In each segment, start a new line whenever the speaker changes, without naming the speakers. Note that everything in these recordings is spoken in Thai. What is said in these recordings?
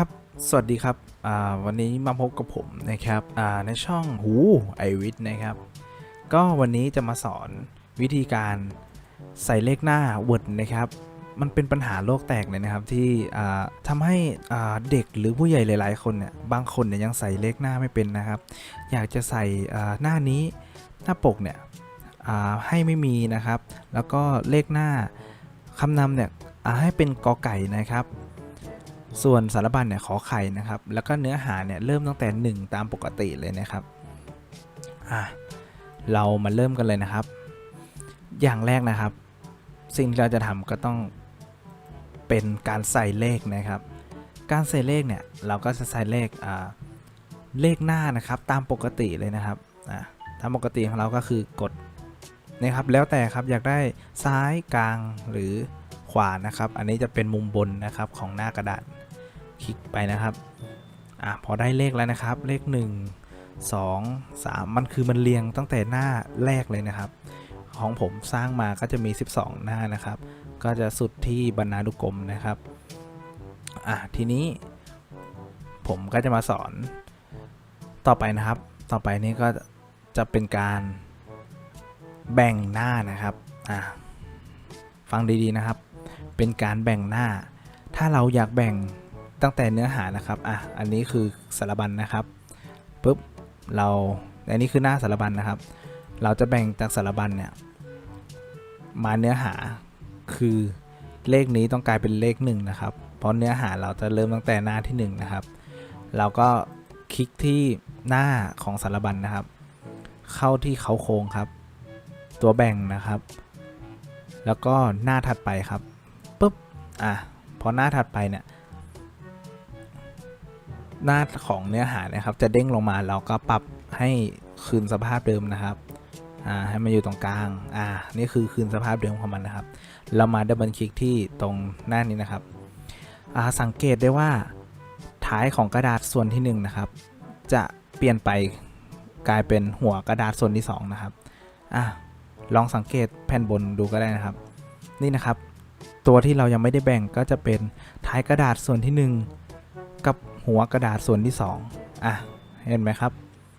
ครับ สวัสดีครับวันนี้มาพบกับผมนะครับในช่องหูไอวิทนะครับ ก็วันนี้จะมาสอนวิธีการใส่เลขหน้า Word นะครับ มันเป็นปัญหาโลกแตกเลยนะครับที่อ่าทำให้เด็กหรือผู้ใหญ่หลาย ๆ คนเนี่ยบางคนเนี่ยยังใส่เลขหน้าไม่เป็นนะครับ อยากจะใส่หน้านี้หน้าปกเนี่ยให้ไม่มีนะครับ แล้วก็เลขหน้าคำนำเนี่ยให้เป็นกอไก่นะครับ ส่วนสารบัญเนี่ยขอไข่นะครับ แล้วก็เนื้อหาเนี่ยเริ่มตั้งแต่ 1 ตามปกติเลยนะครับอะเรามาเริ่มกันเลยนะครับ อย่างแรกนะครับ สิ่งที่เราจะทำก็ต้องเป็นการใส่เลขนะครับ การใส่เลขเนี่ยเราก็จะใส่เลขอ่าเลขหน้านะครับตามปกติเลยนะครับอะตามปกติของเราก็คือกดนะครับแล้วแต่ครับอยากได้ซ้ายกลางหรือขวานะครับ อันนี้จะเป็นมุมบนนะครับของหน้ากระดาษ คลิกไปนะครับอะพอได้เลขแล้วนะครับ เลข 1 2 3 มันคือมันเรียงตั้งแต่หน้าแรกเลยนะครับ ของผมสร้างมาก็จะมี 12 หน้านะครับ ก็จะสุดที่บรรณานุกรมนะครับอะทีนี้ผมก็จะมาสอนต่อไปนะครับ ต่อไปนี้ก็จะเป็นการแบ่งหน้านะครับอะฟังดีๆนะครับ เป็นการแบ่งหน้า ถ้าเราอยากแบ่ง ตั้งแต่เนื้อหานะครับอะอันนี้คือสารบัญนะครับปุ๊บเราอันนี้คือหน้าสารบัญนะครับ เราจะแบ่งจากสารบัญเนี่ยมาเนื้อหาคือเลขนี้ต้องกลายเป็นเลขหนึ่งนะครับ เพราะเนื้อหาเราจะเริ่มตั้งแต่หน้าที่หนึ่งนะครับ เราก็คลิกที่หน้าของสารบัญนะครับ เข้าที่เขาโครงครับ ตัวแบ่งนะครับ แล้วก็หน้าถัดไปครับปุ๊บอะพอหน้าถัดไปเนี่ย หน้าของเนื้อหานะครับ จะเด้งลงมาเราก็ปรับให้คืนสภาพเดิมนะครับอ่าให้มันอยู่ตรงกลางอ่านี่คือคืนสภาพเดิมของมันนะครับ เรามาดับเบิลคลิกที่ตรงหน้านี้นะครับอ่าสังเกตได้ว่าท้ายของกระดาษส่วนที่1นะครับ จะเปลี่ยนไปกลายเป็นหัวกระดาษส่วนที่ 2 นะครับอะลองสังเกตแผ่นบนดูก็ได้นะครับ นี่นะครับ ตัวที่เรายังไม่ได้แบ่งก็จะเป็นท้ายกระดาษส่วนที่ 1 กับ หัวกระดาษส่วนที่ 2อะเห็นไหมครับ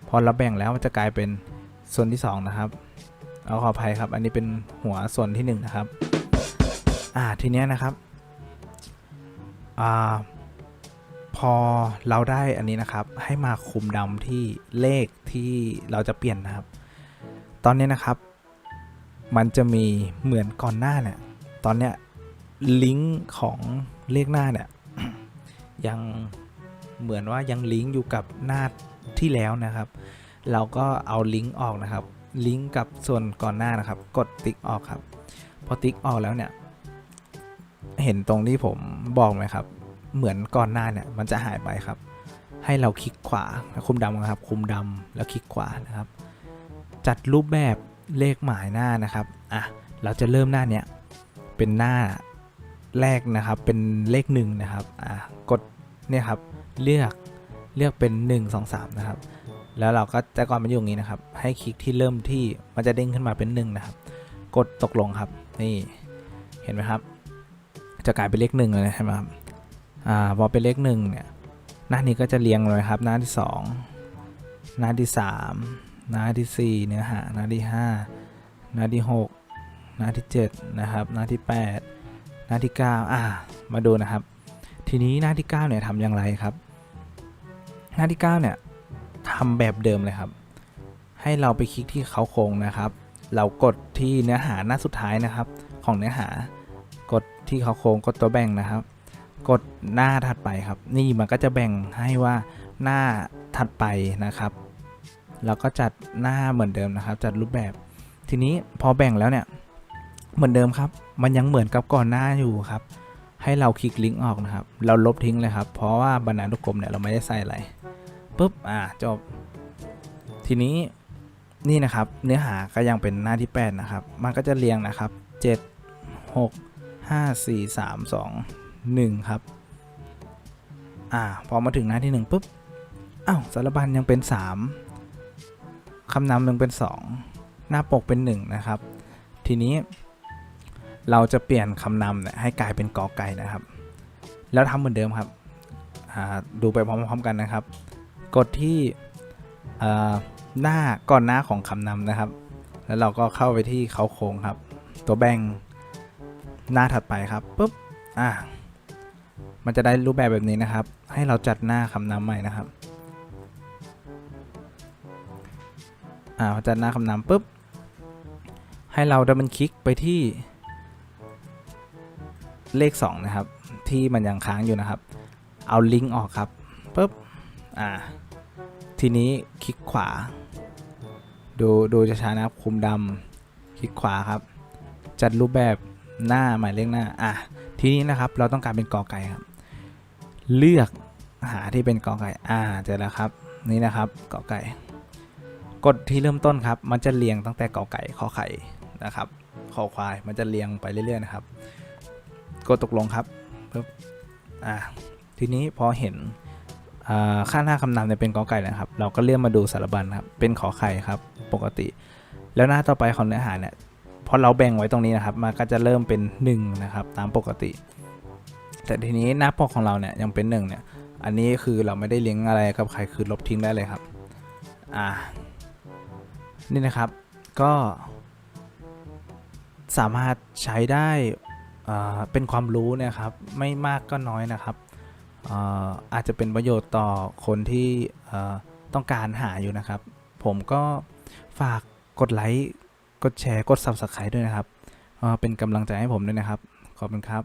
พอเราแบ่งแล้วมันจะกลายเป็นส่วนที่ 2 นะครับเอาขออภัยครับ อันนี้เป็นหัวส่วนที่1นะครับอ่าทีเนี้ยนะครับอ่าพอเราได้อันนี้นะครับให้มาคุมดำที่เลขที่เราจะเปลี่ยนนะครับ ตอนนี้นะครับ มันจะมีเหมือนก่อนหน้าเนี่ยตอนเนี้ยลิงก์ของเลขหน้าเนี่ยยัง เหมือนว่ายังลิงก์อยู่กับหน้าที่แล้วนะครับ เราก็เอาลิงก์ออกนะครับ ลิงก์กับส่วนก่อนหน้านะครับ กดติ๊กออกครับ พอติ๊กออกแล้วเนี่ย เห็นตรงที่ผมบอกไหมครับ เหมือนก่อนหน้าเนี่ยมันจะหายไปครับ ให้เราคลิกขวาคุมดำนะครับ คุมดำแล้วคลิกขวานะครับ จัดรูปแบบเลขหมายหน้านะครับอะเราจะเริ่มหน้าเนี้ยเป็นหน้าแรกนะครับเป็นเลขหนึ่งนะครับอะกดเนี่ยครับ เลือกเลือกเป็น 1 2 3 นะครับ แล้วเราก็แต่ก่อนมันอยู่ตรงนี้นะครับ ให้คลิกที่เริ่มที่มันจะเด้งขึ้นมาเป็น 1 นะครับ กดตกลงครับนี่เห็นไหมครับ จะกลายเป็นเลขหนึ่งเลยใช่ไหมครับอ่าพอเป็นเลขหนึ่งเนี่ยหน้านี้ก็จะเรียงเลยครับหน้าที่ 2 หน้าที่ 3 หน้าที่ 4 เนื้อหาหน้าที่ 5 หน้าที่ 6 หน้าที่ 7 นะครับ หน้าที่ 8 หน้าที่ 9 อ่า มาดูนะครับ ทีนี้หน้าที่ 9 เนี่ยทำอย่างไรครับ หน้าที่ 9 เนี่ยทำแบบเดิมเลยครับ ให้เราไปคลิกที่เขาโครงนะครับ เรากดที่เนื้อหาหน้าสุดท้ายนะครับ ของเนื้อหากดที่เขาโครงกดตัวแบ่งนะครับ กดหน้าถัดไปครับ นี่มันก็จะแบ่งให้ว่าหน้าถัดไปนะครับเราก็จัดหน้าเหมือนเดิมนะครับ จัดรูปแบบ ทีนี้พอแบ่งแล้วเนี่ยเหมือนเดิมครับ มันยังเหมือนกับก่อนหน้าอยู่ครับ ให้เราคลิกลิงก์ออกนะครับ เราลบทิ้งเลยครับ เพราะว่าบรรณานุกรมเนี่ยเราไม่ได้ใส่อะไร ปุ๊บอ่าจบ ทีนี้นี่นะครับเนื้อหาก็ยังเป็นหน้าที่ 8 นะครับ มันก็จะเรียงนะครับ 7 6 5 4 3 2 1 ครับ อ่าพอมาถึงหน้าที่ 1ปุ๊บอ้าวสารบัญยังเป็น 3 คำนำยังเป็น 2 หน้าปกเป็น 1 นะครับ ทีนี้เราจะเปลี่ยนคำนำเนี่ยให้กลายเป็นกอไก่นะครับ แล้วทำเหมือนเดิมครับอ่าดูไปพร้อมๆกันนะครับ กดที่หน้าก่อนหน้าของคำนำนะครับ แล้วเราก็เข้าไปที่เขาโครงครับ ตัวแบ่งหน้าถัดไปครับปุ๊บอ่ามันจะได้รูปแบบแบบนี้นะครับ ให้เราจัดหน้าคำนำใหม่นะครับอ่าพอจัดหน้าคำนำปุ๊บให้เราดับเบิลคลิกไปที่ เลข 2 นะครับ ที่มันยังค้างอยู่นะครับ เอาลิงก์ออกครับปุ๊บ อ่า ทีนี้คลิกขวา ดูดูจะช้านะครับคุมดำคลิกขวาครับ จัดรูปแบบหน้าหมายเลขหน้า อะ ทีนี้นะครับเราต้องการเป็นกอไก่ครับ เลือกหาที่เป็นกอไก่ อ่าเจอแล้วครับ นี่นะครับกอไก่ กดที่เริ่มต้นครับ มันจะเรียงตั้งแต่กอไก่ขอไข่นะครับขอควาย มันจะเรียงไปเรื่อยๆนะครับ กดตกลงครับปึ๊บอ่าทีนี้พอเห็น อ่าค่าหน้าคำนำเนี่ยเป็นกอไก่นะครับ เราก็เลื่อนมาดูสารบัญครับ เป็นขอไข่ครับปกติ แล้วหน้าต่อไปของเนื้อหาเนี่ยพอเราแบ่งไว้ตรงนี้นะครับ มันก็จะเริ่มเป็น1นะครับตามปกติ แต่ทีนี้หน้าปกของเราเนี่ยยังเป็น1เนี่ย อันนี้คือเราไม่ได้เลิงก์อะไรกับใครคือลบทิ้งได้เลยครับ อ่า นี่นะครับก็สามารถใช้ได้เป็นความรู้เนะครับ ไม่มากก็น้อยนะครับ อาจจะเป็นประโยชน์ต่อคนที่ต้องการหาอยู่นะครับ ผมก็ฝากกดไลค์ กดแชร์ กด Subscribe ด้วยนะครับ เป็นกำลังใจให้ผมด้วยนะครับ ขอบคุณครับ